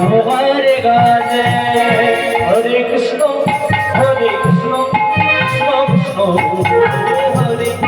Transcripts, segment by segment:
হরে হরে হরে কৃষ্ণ হরে কৃষ্ণ কৃষ্ণ কৃষ্ণ হরে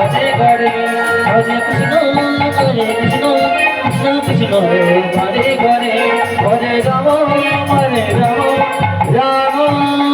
ভজে গড়বে ভজে কৃষ্ণ হরে কৃষ্ণ কৃষ্ণ কৃষ্ণ হরে হরে ভজে রাম রাম রাম।